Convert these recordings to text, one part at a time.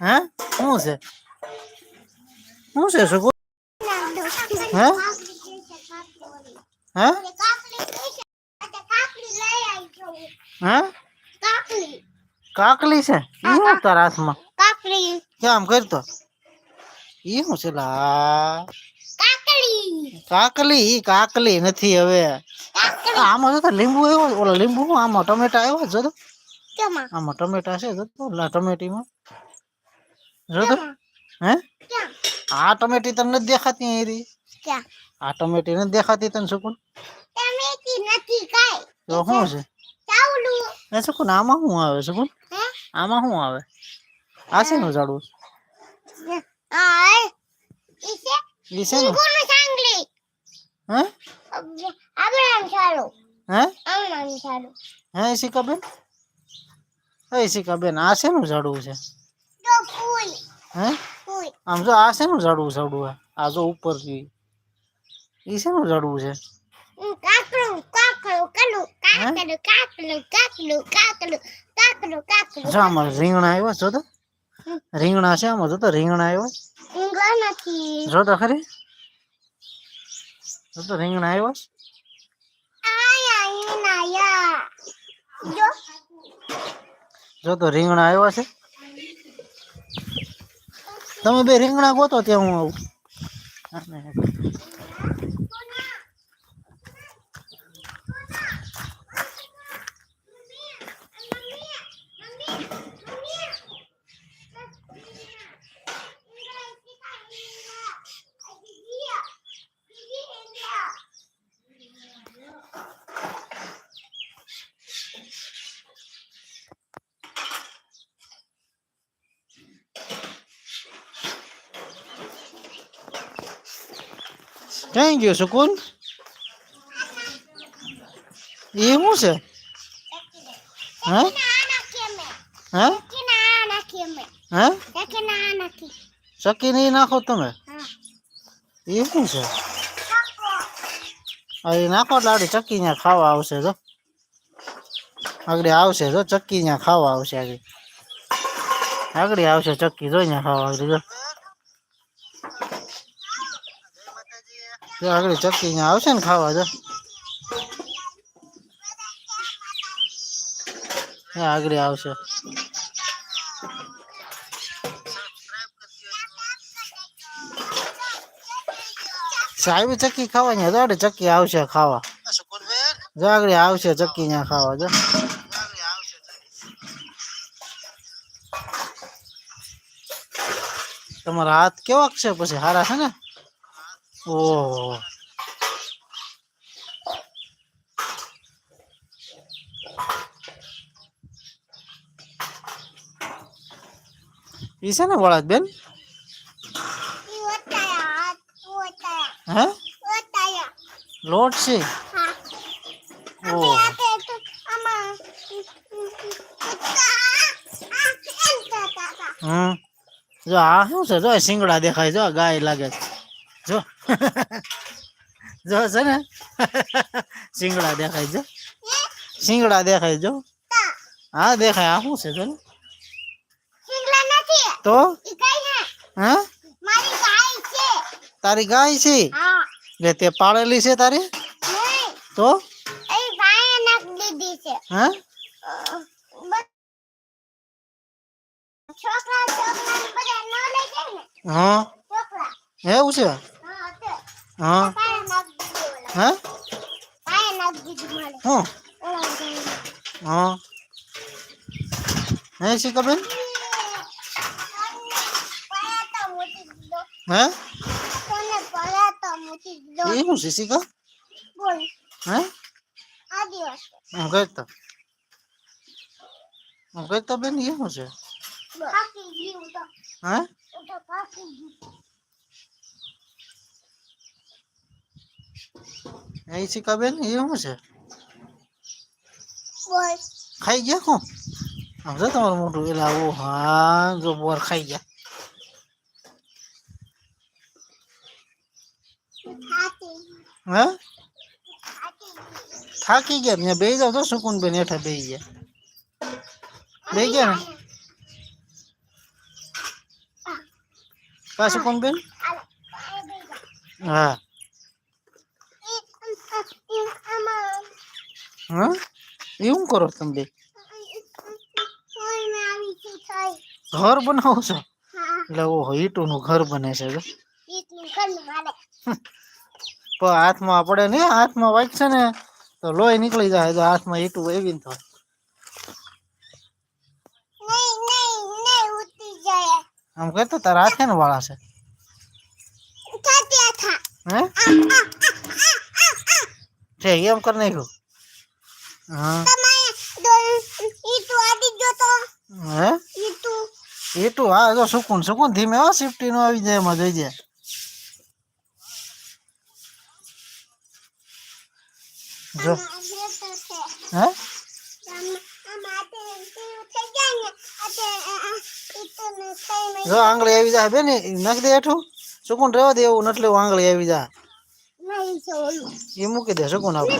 હે શું છે શું છે સુકુ હે હે હે કાકલી છે ઈ હું તારા હાથમાં કેમ કરતો ઈ શું છે લા કાકલી ઈ કાકલી નથી હવે આમાં જો તો લીંબુ આવ્યો ઓલા લીંબુ હું આમાં ટમેટા આવ્યો જો તો આમાં ટમેટા છે જો તો ઓલા ટમેટીમાં જો તો હે આ ટમેટી તને નથી દેખાતી અહીં રી આ ટમેટી નથી દેખાતી તને સુકુન તો શું છે એ સુકુન આમાં શું આવે સુકુન આમાં શું આવે આ છે નું ઝાડવું ઈ છે નું હે હે હે શિકાબેન હે શિકાબેન આ છે નું ઝાડવું છે હે? આમ જો આ છે નું ઝાડવું ઝાડવું આ? આ જો ઉપર ઈ ઈ છે? નું ઝાડવું છે રીંગણા આવ્યા જો તો. રીંગણા છે આમાં જો તો રીંગણા આવ્યા. જો તો ખરી. જો તો રીંગણા આવ્યા. જો તો રીંગણા આવ્યા છે. તમે બે રીંગણા ગોતો ત્યાં હું આવું. ક્યાં ગયો સુકુન એ શું છે હે હે હે ચકી નહીં નાખો તમે એ શું છે આ એ નાખો એટલે આગળ ચક્કી ત્યાં ખાવા આવશે જો આગળ આવશે જો ચક્કી ત્યાં ખાવા આવશે આગળ આગળ આવશે ચક્કી જો ત્યાં ખાવા આગળ જો આગળ ચક્કી ત્યાં આવશે ને ખાવા જો એ આગળ આવશે સાહેબ ચક્કી ખાવા ત્યાં જોડે ચક્કી આવશે ખાવા જો આગળ આવશે ચક્કી ત્યાં ખાવા જો તમારા હાથ કેવાક છે પછી હારા છે ને ઓહો ઈ છે ને વળાદ બેન લોટ છે? જો આ શું છે? જો શિંગડા દેખાય, જો ગાય લાગે છે. જો જો છે ને શિંગડા દેખાય જો શિંગડા દેખાય જો હા દેખાય આ શું છે જો ને તો હા તારી ગાય છે એટલે તે પાળેલી છે તારી તો હા છોકરા છોકરા બધા ન લઈ જાય ને હા છોકરા એવું છે હા તે હા. હા? હું. હા. હે તો હે? એ શું છે શિકા હે? હું કહેતો. હું કહેતો બેન એ શું છે? હે? હું તો થાકી ગયું એ શિકાબેન એ શું છે બોલ ખાઈ ગયા શું આમ જો તમારું મોટું એટલે આવું હા જો બોર ખાઈ ગયા થાકી હે થાકી થાકી ગયા ત્યાં બે જાવ તો સુકૂન બેન હેઠા બે ગયા બે ગયા ને કા સુકુન બેન આલે આ બેજા હા હા એવું કરો તમે બે કોઈ મે આવી છે થઈ ઘર બનાવો છો હા એટલે ઓહો ઈટુનું ઘર બને છે જો. ઈટનું કન મારે પણ હાથમાં પડે ને હાથમાં વાગશે ને તો લોહી નીકળી જાય તો હાથમાં ઈટું એવી ને થાય નહીં નહીં નહીં ઉતરી જાય આમ કરતો તારા હાથે ને વાળા છે થાત્યા થા હે આ આ આ આ આ છે એમ કરી નાખ્યું હા. જો હે? ઈટુ. હા જો સુકૂન સુકૂન ધીમે હો સિફ્ટી નો આવી જાય એમાં જોઈ જાય. જો. હે? જો આંગળી આવી જાય બેન નાખી દે હેઠું. સુકૂન રહેવા દે એવું નથી લેવું આંગળી આવી જાય. એ મૂકી દે સુકૂન આપણે.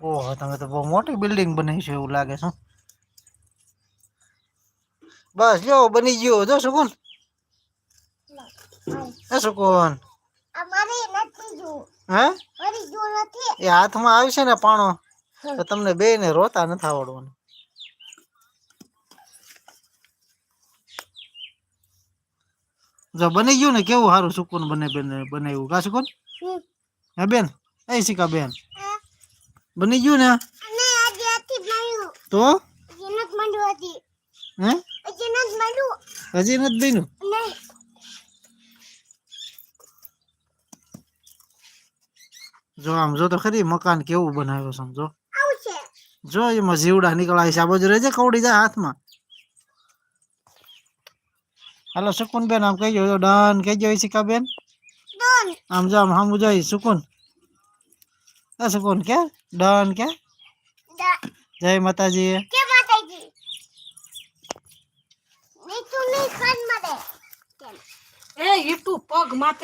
ઓહો તમે તો બહુ મોટી બિલ્ડિંગ બનાવી છે એવું લાગે છે બસ જો બની ગયો. જો સુકૂન. એ સુકૂન. અમારે નથી જો હે? મારી જો નથી. એ હાથમાં આવશે ને પાણો તો તમને બે ને રોતા નથી આવડવાનું. જો બની ગયું ને કેવું સારું સુકુન બને બેન બનાવ્યું કા સુકુન? હે બેન? એ શીખા બેન. બની ગયું ને? તો? હજી નથી બન્યું? જો આમ જો તો ખરી મકાન કેવું બનાવ્યું સમજો જો. એમાં જીવડા નીકળાય છે આ બાજુ રહેજે કવડી જાય હાથમાં. હાલો સુકુન બેન આમ કહીજો જો ડન કહીજો શીખા બેન આમ જો આમ સામું જાય સુકૂન. એ સુકૂન કે ડન કે જય માતાજી. કે માતાજી? નહીં તું નહીં ખાન મળે. એ ઈટુ પગ માથે